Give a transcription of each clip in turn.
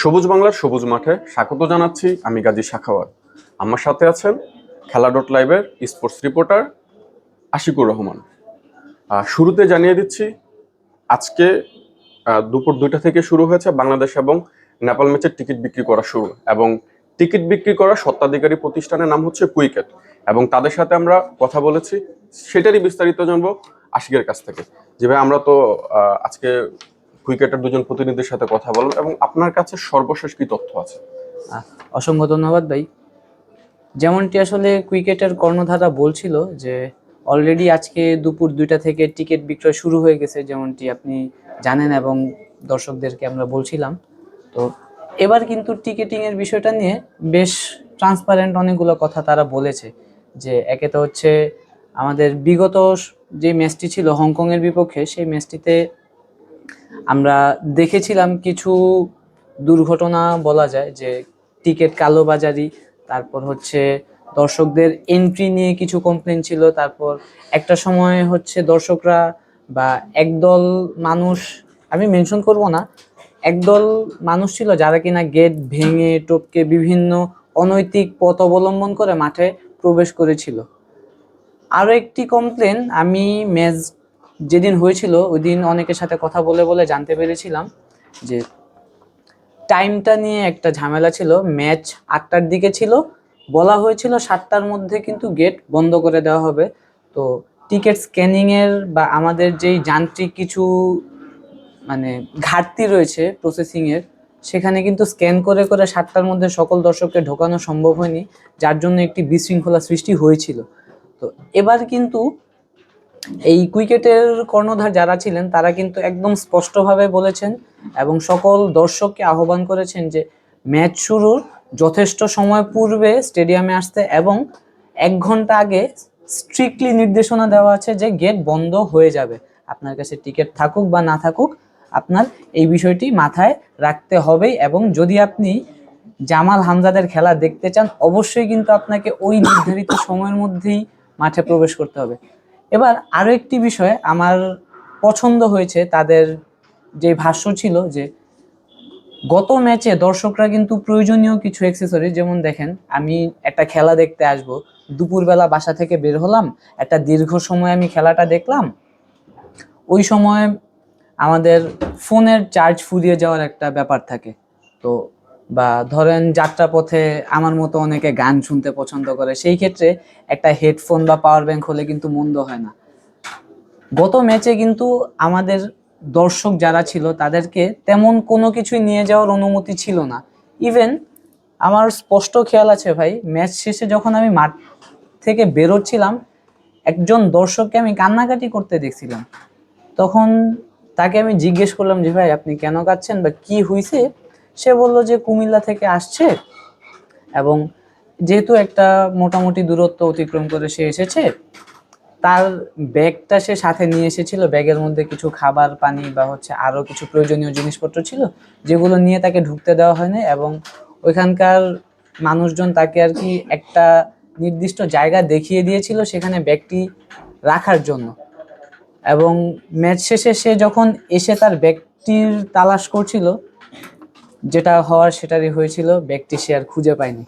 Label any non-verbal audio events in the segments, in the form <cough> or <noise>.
সবুজ বাংলার সবুজ মাঠে স্বাগত জানাচ্ছি আমি গাজী শাখাওয়াত। আমার সাথে আছেন খেলা ডট লাইভের স্পোর্টস রিপোর্টার আশিকুর রহমান। শুরুতে জানিয়ে দিচ্ছি, আজকে দুপুর দুইটা থেকে শুরু হয়েছে বাংলাদেশ এবং নেপাল ম্যাচের টিকিট বিক্রি করা শুরু এবং টিকিট বিক্রি করা স্বত্বাধিকারী প্রতিষ্ঠানের নাম হচ্ছে কুইকেট এবং তাদের সাথে আমরা কথা বলেছি, সেটারই বিস্তারিত জানব আশিকের কাছ থেকে। যেভাবে আমরা তো আজকে কুইকেটের দুজন প্রতিনিধির সাথে কথা বলব এবং আপনার কাছে সর্বশেষ কি তথ্য আছে? অসংখ্য ধন্যবাদ ভাই। যেমনটি আসলে ক্রিকেটের কর্ণধারা বলছিল যে অলরেডি আজকে দুপুর দুইটা থেকে টিকিট বিক্রয় শুরু হয়ে গেছে যেমনটি আপনি জানেন এবং দর্শকদেরকে আমরা বলছিলাম। তো এবার কিন্তু টিকিটিং এর বিষয়টা নিয়ে বেশ ট্রান্সপারেন্ট অনেকগুলো কথা তারা বলেছে যে, একে তো হচ্ছে আমাদের বিগত যে ম্যাচটি ছিল হংকংয়ের বিপক্ষে, সেই ম্যাচটিতে আমরা দেখেছিলাম কিছু দুর্ঘটনা বলা যায় যে টিকিট কালোবাজারি, তারপর হচ্ছে দর্শকদের এন্ট্রি নিয়ে কিছু কমপ্লেন ছিল, তারপর একটা সময় হচ্ছে দর্শকরা বা একদল মানুষ, আমি মেনশন করব না, একদল মানুষ ছিল যারা কিনা গেট ভেঙে, টপকে বিভিন্ন অনৈতিক পথ অবলম্বন করে মাঠে প্রবেশ করেছিল। আরও একটি কমপ্লেন আমি ম্যাচ যেদিন হয়েছিল ওই দিন অনেকের সাথে কথা বলে বলে জানতে পেরেছিলাম যে টাইমটা নিয়ে একটা ঝামেলা ছিল। ম্যাচ আটটার দিকে ছিল। বলা হয়েছিল সাতটার মধ্যে কিন্তু গেট বন্ধ করে দেওয়া হবে। তো টিকিট স্ক্যানিংয়ের বা আমাদের যেই যান্ত্রিক কিছু মানে ঘাটতি রয়েছে প্রসেসিংয়ের, সেখানে কিন্তু স্ক্যান করে করে সাতটার মধ্যে সকল দর্শককে ঢোকানো সম্ভব হয়নি, যার জন্য একটি বিশৃঙ্খলা সৃষ্টি হয়েছিল। তো এবার কিন্তু এই ক্রিকেটের কর্ণধার যারা ছিলেন, তারা কিন্তু একদম স্পষ্টভাবে বলেছেন এবং সকল দর্শককে আহ্বান করেছেন যে ম্যাচ শুরুর যথেষ্ট সময় পূর্বে স্টেডিয়ামে আসতে এবং এক ঘণ্টা আগে স্ট্রিক্টলি নির্দেশনা দেওয়া আছে যে গেট বন্ধ হয়ে যাবে। আপনার কাছে টিকিট থাকুক বা না থাকুক, আপনার এই বিষয়টি মাথায় রাখতে হবেই এবং যদি আপনি জামাল হামজাদের খেলা দেখতে চান, অবশ্যই কিন্তু আপনাকে ওই নির্ধারিত সময়ের মধ্যেই মাঠে প্রবেশ করতে হবে। এবার আরও একটি বিষয়ে আমার পছন্দ হয়েছে, তাদের যে ভাষ্য ছিল যে গত ম্যাচে দর্শকরা কিন্তু প্রয়োজনীয় কিছু অ্যাক্সেসরি যেমন দেখেন, আমি একটা খেলা দেখতে আসব। দুপুরবেলা বাসা থেকে বের হলাম, একটা দীর্ঘ সময় আমি খেলাটা দেখলাম। ওই সময় আমাদের ফোনের চার্জ ফুরিয়ে যাওয়ার একটা ব্যাপার থাকে। তো বা ধরেন যাত্রাপথে আমার মতো অনেকে গান শুনতে পছন্দ করে, সেই ক্ষেত্রে একটা হেডফোন বা পাওয়ার ব্যাংক হলে কিন্তু মন্দ হয় না। গত ম্যাচে কিন্তু আমাদের দর্শক যারা ছিল, তাদেরকে তেমন কোনো কিছুই নিয়ে যাওয়ার অনুমতি ছিল না। ইভেন আমার স্পষ্ট খেয়াল আছে ভাই ম্যাচ শেষে যখন আমি মাঠ থেকে বেরোচ্ছিলাম, একজন দর্শককে আমি কান্নাকাটি করতে দেখছিলাম। তখন তাকে আমি জিজ্ঞেস করলাম যে, ভাই, আপনি কেন কাঁদছেন বা কি হয়েছে সে বলল যে কুমিল্লা থেকে আসছে এবং যেহেতু একটা মোটামুটি দূরত্ব অতিক্রম করে সে এসেছে, তার ব্যাগটা সে সাথে নিয়ে এসেছিল। ব্যাগের মধ্যে কিছু খাবার, পানি বা হচ্ছে আরও কিছু প্রয়োজনীয় জিনিসপত্র ছিল, যেগুলো নিয়ে তাকে ঢুকতে দেওয়া হয়নি এবং ওইখানকার মানুষজন তাকে আর কি একটা নির্দিষ্ট জায়গা দেখিয়ে দিয়েছিল সেখানে ব্যাগটি রাখার জন্য। এবং ম্যাচ শেষে সে যখন এসে তার ব্যাগটির তালাশ করছিল যেটা হওয়ার সেটারই হয়েছিল সে আর খুঁজে পায়নি।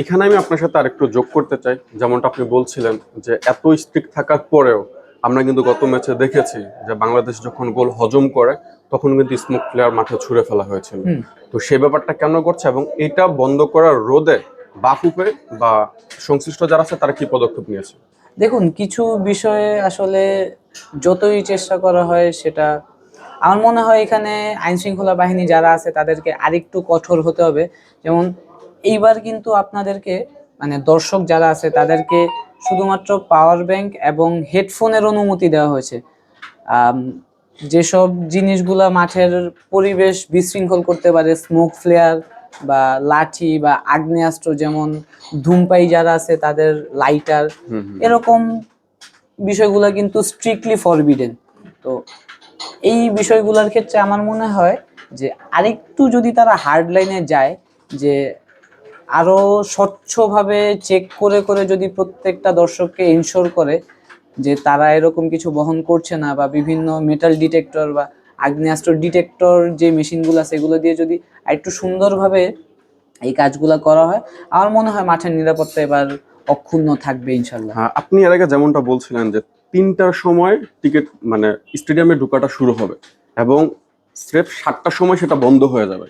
এখানে আমি আপনার সাথে আরেকটু যোগ করতে চাই। যেমনটা আপনি বলছিলেন যে এত স্ট্রিক্ট থাকার পরেও আমরা কিন্তু গত ম্যাচে দেখেছি যে বাংলাদেশ যখন গোল হজম করে তখন কিন্তু স্মোক প্লেয়ার মাঠে ছুড়ে ফেলা হয়েছিল। তো সেই ব্যাপারটা কেন করছে এবং এটা বন্ধ করার রোধে বাফুপে বা সংশ্লিষ্ট যারা আছে তারা কি পদক্ষেপ নিয়েছে? দেখুন কিছু বিষয়ে আসলে যতই চেষ্টা করা হয় সেটা আমার মনে হয় এখানে আইন শৃঙ্খলা বাহিনী যারা আছে তাদেরকে আরেকটু কঠোর হতে হবে। যেমন এইবার কিন্তু আপনাদেরকে মানে দর্শক যারা আছে তাদেরকে শুধুমাত্র পাওয়ার ব্যাংক এবং হেডফোনের অনুমতি দেওয়া হয়েছে। যেসব জিনিসগুলা মাঠের পরিবেশ বিশৃঙ্খল করতে পারে স্মোক ফ্লেয়ার বা লাঠি বা আগ্নেয়াস্ত্র যেমন ধূমপাই যারা আছে তাদের লাইটার। এরকম বিষয়গুলো কিন্তু স্ট্রিক্টলি ফরবিডেন তো এই বিষয়গুলোর ক্ষেত্রে আমার মনে হয় যে আরেকটু যদি তারা হার্ড লাইনে যায় যে আরও স্বচ্ছভাবে চেক করে করে যদি প্রত্যেকটা দর্শককে ইনশোর করে যে তারা এরকম কিছু বহন করছে না বা বিভিন্ন মেটাল ডিটেক্টর বা আগ্নেয়াস্ত্র ডিটেক্টর যে মেশিনগুলো আছে এগুলো দিয়ে যদি একটু সুন্দরভাবে এই কাজগুলো করা হয় আমার মনে হয় মাঠের নিরাপত্তা এবার অক্ষুণ্ণ থাকবে ইনশাল্লাহ হ্যাঁ, আপনি এর আগে যেমনটা বলছিলেন যে তিনটার সময় টিকিট মানে স্টেডিয়ামে ঢোকাটা শুরু হবে এবং স্রেফ সাতটার সময় সেটা বন্ধ হয়ে যাবে।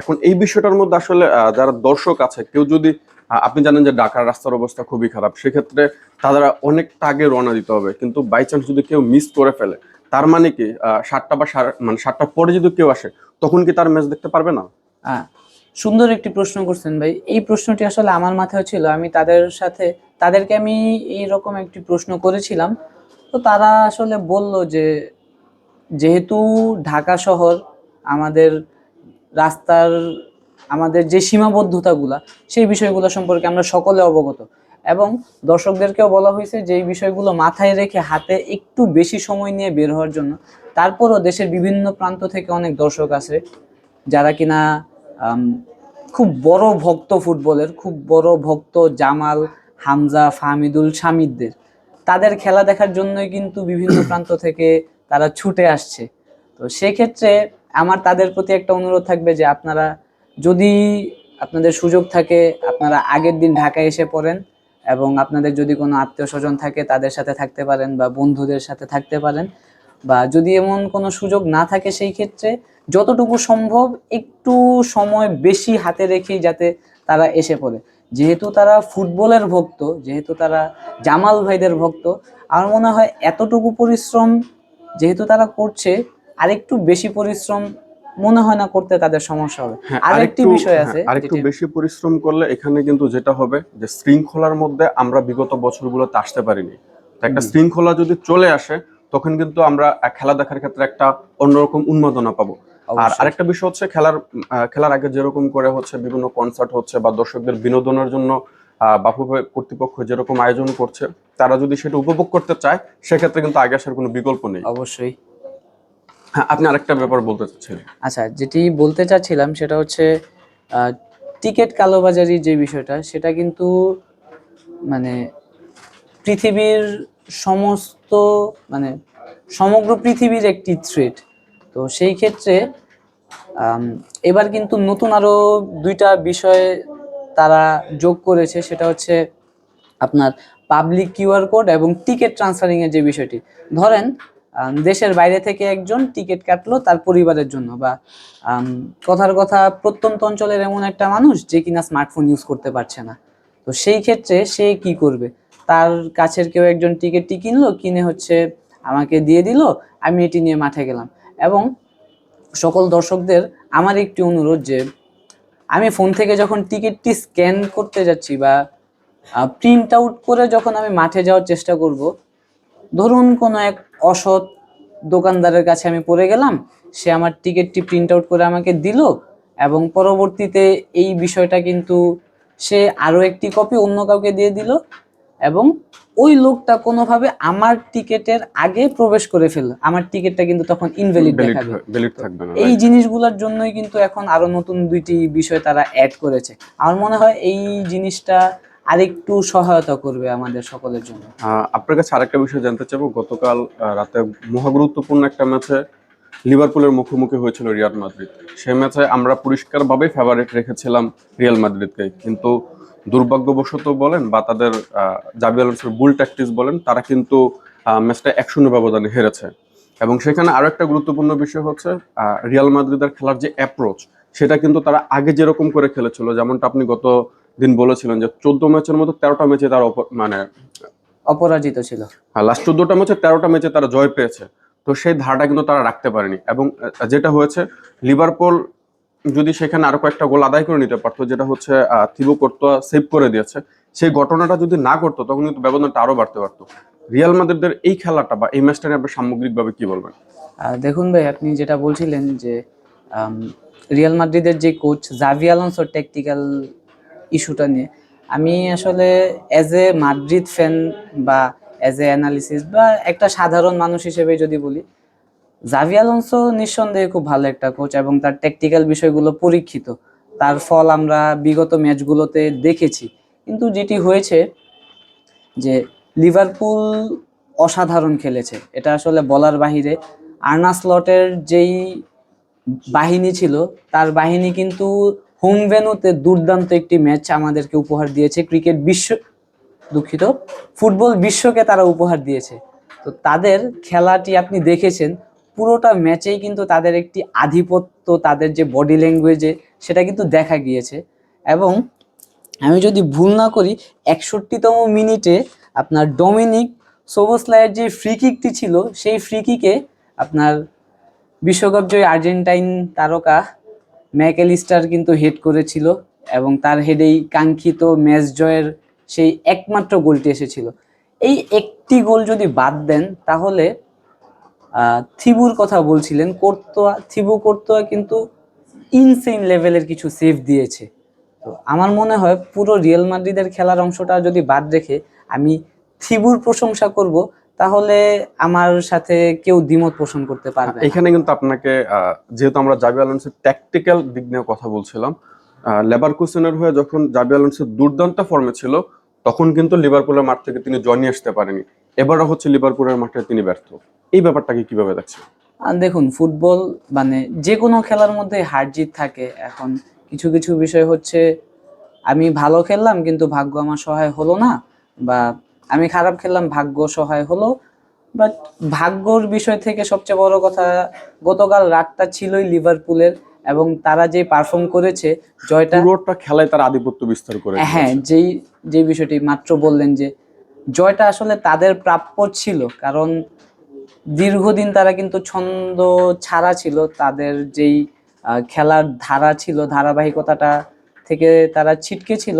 এখন এই বিষয়টার মধ্যে আসলে যারা দর্শক আছে কেউ যদি আপনি জানেন যে ঢাকার রাস্তার অবস্থা খুবই খারাপ সেক্ষেত্রে তারা অনেকটা আগে রওনা দিতে হবে। কিন্তু বাই চান্স যদি কেউ মিস করে ফেলে তার মানে কি সাতটা বা মানে সাতটার পরে যদি কেউ আসে তখন কি তার ম্যাচ দেখতে পারবে না? হ্যাঁ সুন্দর একটি প্রশ্ন করছেন ভাই। এই প্রশ্নটি আসলে আমার মাথায় ছিল। আমি তাদের সাথে তাদেরকে আমি এইরকম একটি প্রশ্ন করেছিলাম। তো তারা আসলে বলল যে, যেহেতু ঢাকা শহর আমাদের রাস্তার, আমাদের যে সীমাবদ্ধতাগুলা, সেই বিষয়গুলো সম্পর্কে আমরা সকলে অবগত। এবং দর্শকদেরকেও বলা হয়েছে যে, এই বিষয়গুলো মাথায় রেখে হাতে একটু বেশি সময় নিয়ে বের হওয়ার জন্য তারপরও দেশের বিভিন্ন প্রান্ত থেকে অনেক দর্শক আছে যারা কিনা খুব বড় ভক্ত ফুটবলের, খুব বড় ভক্ত জামাল, হামজা, ফাহমিদুল শামিদদের তাদের খেলা দেখার জন্যই কিন্তু বিভিন্ন <coughs> প্রান্ত থেকে তারা ছুটে আসছে। তো সেক্ষেত্রে আমার তাদের প্রতি একটা অনুরোধ থাকবে যে আপনারা যদি আপনাদের সুযোগ থাকে আপনারা আগের দিন ঢাকায় এসে পড়েন এবং আপনাদের যদি কোনো আত্মীয় স্বজন থাকে তাদের সাথে থাকতে পারেন বা বন্ধুদের সাথে থাকতে পারেন। বা যদি এমন কোনো সুযোগ না থাকে সেই ক্ষেত্রে যতটুকু সম্ভব একটু সময় বেশি হাতে রেখেই যাতে তারা এসে পড়ে। যেহেতু তারা ফুটবলের ভক্ত যেহেতু তারা জামাল ভাইদের ভক্ত আমার মনে হয় এতটুকু পরিশ্রম যেহেতু তারা করছে আরেকটু বেশি পরিশ্রম মনে হয় না করতে তাদের সমস্যা হবে। হ্যাঁ, আরেকটি বিষয় হ্যাঁ, আছে আরেকটু বেশি পরিশ্রম করলে এখানে কিন্তু যেটা হবে যে শৃঙ্খলার মধ্যে আমরা বিগত বছরগুলোতে আসতে পারিনি। একটা শৃঙ্খলা যদি চলে আসে তখন কিন্তু আমরা খেলা দেখার ক্ষেত্রে একটা অন্যরকম উন্মাদনা পাবো। আর আরেকটা বিষয় হচ্ছে খেলার খেলার আগে যেরকম করে হচ্ছে বিভিন্ন কনসার্ট হচ্ছে বা দর্শকদের বিনোদনের জন্য আহ, বাফু কর্তৃপক্ষ যেরকম আয়োজন করছে তারা যদি সেটা উপভোগ করতে চায় সেক্ষেত্রে কিন্তু আগে আসার কোনো বিকল্প নেই। অবশ্যই। হ্যাঁ আপনি আরেকটা ব্যাপার বলতে চাচ্ছিলেন আচ্ছা যেটি বলতে চাচ্ছিলাম সেটা হচ্ছে টিকিট কালোবাজারি যে বিষয়টা সেটা কিন্তু মানে পৃথিবীর সমস্ত মানে সমগ্র পৃথিবীর একটি থ্রেট তো সেই ক্ষেত্রে এবার কিন্তু নতুন আরও দুইটা বিষয় তারা যোগ করেছে, সেটা হচ্ছে আপনার পাবলিক কিউআর কোড এবং টিকিট ট্রান্সফারিংয়ের যে বিষয়টি। ধরেন দেশের বাইরে থেকে একজন টিকিট কাটলো তার পরিবারের জন্য বা কথার কথা প্রত্যন্ত অঞ্চলের এমন একটা মানুষ যে কিনা স্মার্টফোন ইউজ করতে পারছে না। তো সেই ক্ষেত্রে সে কি করবে? তার কাছের কেউ একজন টিকিটটি কিনলো, কিনে হচ্ছে আমাকে দিয়ে দিল, আমি এটি নিয়ে মাঠে গেলাম। এবং সকল দর্শকদের আমার একটি অনুরোধ যে আমি ফোন থেকে যখন টিকিটটি স্ক্যান করতে যাচ্ছি বা প্রিন্ট আউট করে যখন আমি মাঠে যাওয়ার চেষ্টা করব, ধরুন কোনো এক অসৎ দোকানদারের কাছে আমি পড়ে গেলাম, সে আমার টিকিটটি প্রিন্ট আউট করে আমাকে দিল এবং পরবর্তীতে এই বিষয়টা কিন্তু সে আরও একটি কপি অন্য কাউকে দিয়ে দিল এবং ওই লোকটা কোনোভাবে আমার টিকিটের আগে প্রবেশ করে ফেলল। আমার টিকিটটা কিন্তু তখন ইনভ্যালিড দেখাবে। এই জিনিসগুলোর জন্যই কিন্তু এখন আরও নতুন দুইটি বিষয় তারা অ্যাড করেছে। আমার মনে হয় এই জিনিসটা আরেকটু সহায়তা করবে আমাদের সকলের জন্য। আপনার কাছে আরেকটা বিষয় জানতে চাইব গতকাল রাতে মহা গুরুত্বপূর্ণ একটা ম্যাচে লিভারপুলের মুখোমুখি হয়েছিল রিয়াল মাদ্রিদ। সেই ম্যাচে আমরা পরিষ্কারভাবে ফেভারিট রেখেছিলাম রিয়াল মাদ্রিদকে। কিন্তু দুর্ভাগ্যবশত বলেন বা তাদের জাবি আলোনসোর বুল ট্যাকটিস বলেন তারা কিন্তু ম্যাচটা এক শূন্য ব্যবধানে হেরেছে। এবং সেখানে আরও একটা গুরুত্বপূর্ণ বিষয় হচ্ছে রিয়াল মাদ্রিদের খেলার যে অ্যাপ্রোচ সেটা কিন্তু তারা আগে যেরকম করে খেলেছিল যেমনটা আপনি গত দিন বলেছিলেন যে চোদ্দ ম্যাচের মধ্যে তেরোটা ম্যাচে তারা মানে অপরাজিত ছিল। হ্যাঁ লাস্ট চোদ্দটা ম্যাচে তেরোটা ম্যাচে তারা জয় পেয়েছে। তো সেই ধারাটা কিন্তু তারা রাখতে পারেনি। এবং যেটা হয়েছে লিভারপুল যদি সেখানে আরও কয়েকটা গোল আদায় করে নিতে পারতো, যেটা হচ্ছে থিবো করতো সেভ করে দিয়েছে, সেই ঘটনাটা যদি না করতো, তখন কিন্তু ব্যবধানটা আরও বাড়তে পারতো। রিয়াল মাদ্রিদের এই খেলাটা বা এই ম্যাচটা নিয়ে আপনি সামগ্রিকভাবে কি বলবেন? দেখুন ভাই, আপনি যেটা বলছিলেন যে রিয়াল মাদ্রিদের যে কোচ জাভি আলোনসোর ট্যাকটিক্যাল ইস্যুটা নিয়ে, আমি আসলে অ্যাজ এ মাদ্রিদ ফ্যান বা অ্যাজ এ অ্যানালিসিস বা একটা সাধারণ মানুষ হিসেবে যদি বলি জাভি আলোনসো নিঃসন্দেহে খুব ভালো একটা কোচ এবং তার ট্যাকটিক্যাল বিষয়গুলো পরীক্ষিত। তার ফল আমরা বিগত ম্যাচগুলোতে দেখেছি। কিন্তু যেটি হয়েছে যে লিভারপুল অসাধারণ খেলেছে। এটা আসলে বলার বাহিরে আর্নাস লটের যেই বাহিনী ছিল, তার বাহিনী কিন্তু হোম ভেনুতে দুর্দান্ত একটি ম্যাচ আমাদেরকে উপহার দিয়েছে। ক্রিকেট বিশ্ব, দুঃখিত ফুটবল বিশ্বকে তারা উপহার দিয়েছে। তো তাদের খেলাটি আপনি দেখেছেন পুরোটা ম্যাচেই কিন্তু তাদের একটি আধিপত্য, তাদের যে বডি ল্যাঙ্গুয়েজে সেটা কিন্তু দেখা গিয়েছে। এবং আমি যদি ভুল না করি, একষট্টিতম মিনিটে আপনার ডমিনিক সোবোসলাইয়ের যে ফ্রি কিকটি ছিল, সেই ফ্রি কিকে আপনার বিশ্বকাপ জয়ী আর্জেন্টাইন তারকা ম্যাকেলিস্টার কিন্তু হেড করেছিল এবং তার হেডেই কাঙ্ক্ষিত ম্যাচ জয়ের সেই একমাত্র গোলটি এসেছিল। এই একটি গোল যদি বাদ দেন, তাহলে থিবুর কথা বলছিলেন, কর্তোয়া, থিবু কোর্তোয়া কিন্তু ইনসেইন লেভেলের কিছু সেভ দিয়েছে। তো আমার মনে হয় পুরো রিয়েল মাদ্রিদের খেলার অংশটা যদি বাদ রেখে আমি থিবুর প্রশংসা করব, তাহলে আমার সাথে কেউ দ্বিমত পোষণ করতে পারবে। এখানে কিন্তু আপনাকে যেহেতু আমরা জাবি আলোনসের ট্যাকটিক্যাল দিক নিয়ে কথা বলছিলাম লেবার কুসেনের হয়ে যখন জাবি আলোনসের দুর্দান্ত ফর্মে ছিল, তখন কিন্তু লিভারপুলের মাঠ থেকে তিনি জয় নিয়ে আসতে পারেনি। এবারও হচ্ছে লিভারপুলের মাঠে তিনি ব্যর্থ। এই ব্যাপারটাকে কীভাবে দেখছেন? দেখুন ফুটবল মানে যে কোনো খেলার মধ্যে হার জিত থাকে। এখন কিছু কিছু বিষয় হচ্ছে আমি ভালো খেললাম কিন্তু ভাগ্য আমার সহায় হলো না বা আমি খারাপ খেললাম ভাগ্য সহায় হলো। বাট ভাগ্যর বিষয় থেকে সবচেয়ে বড় কথা গতকাল রাতটা ছিলই লিভারপুলের এবং তারা যে পারফর্ম করেছে জয়টা পুরোটা খেলায় তার আধিপত্য বিস্তার করে হ্যাঁ। যেই যে বিষয়টি মাত্র বললেন যে জয়টা আসলে তাদের প্রাপ্য ছিল। কারণ দীর্ঘদিন তারা কিন্তু ছন্দ ছাড়া ছিল, তাদের যেই খেলার ধারা ছিল, ধারাবাহিকতাটা থেকে তারা ছিটকে ছিল।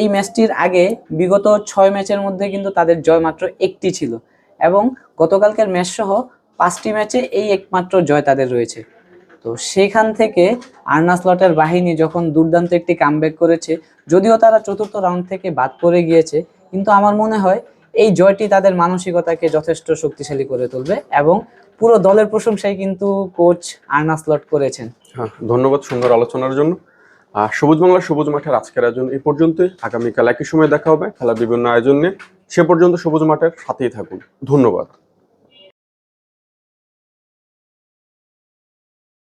এই ম্যাচটির আগে বিগত ছয় ম্যাচের মধ্যে কিন্তু তাদের জয় মাত্র একটি ছিল এবং গতকালকের ম্যাচ সহ পাঁচটি ম্যাচে এই একমাত্র জয় তাদের রয়েছে। তো সেখান থেকে আর্নাস লটের বাহিনী যখন দুর্দান্ত একটি কামব্যাক করেছে, যদিও তারা চতুর্থ রাউন্ড থেকে বাদ পড়ে গিয়েছে, কিন্তু আমার মনে হয় এই জয়টি তাদের মানসিকতাকে যথেষ্ট শক্তিশালী করে তুলবে এবং পুরো দলের প্রশংসায় কিন্তু কোচ আর্নাস লট করেছেন। হ্যাঁ ধন্যবাদ সুন্দর আলোচনার জন্য। আর সবুজ বাংলা সবুজ মাঠের আজকের আয়োজন এই পর্যন্তই। আগামীকাল একই সময় দেখা হবে খেলার বিভিন্ন আয়োজন নিয়ে। সে পর্যন্ত সবুজ মাঠের সাথেই থাকুন। ধন্যবাদ।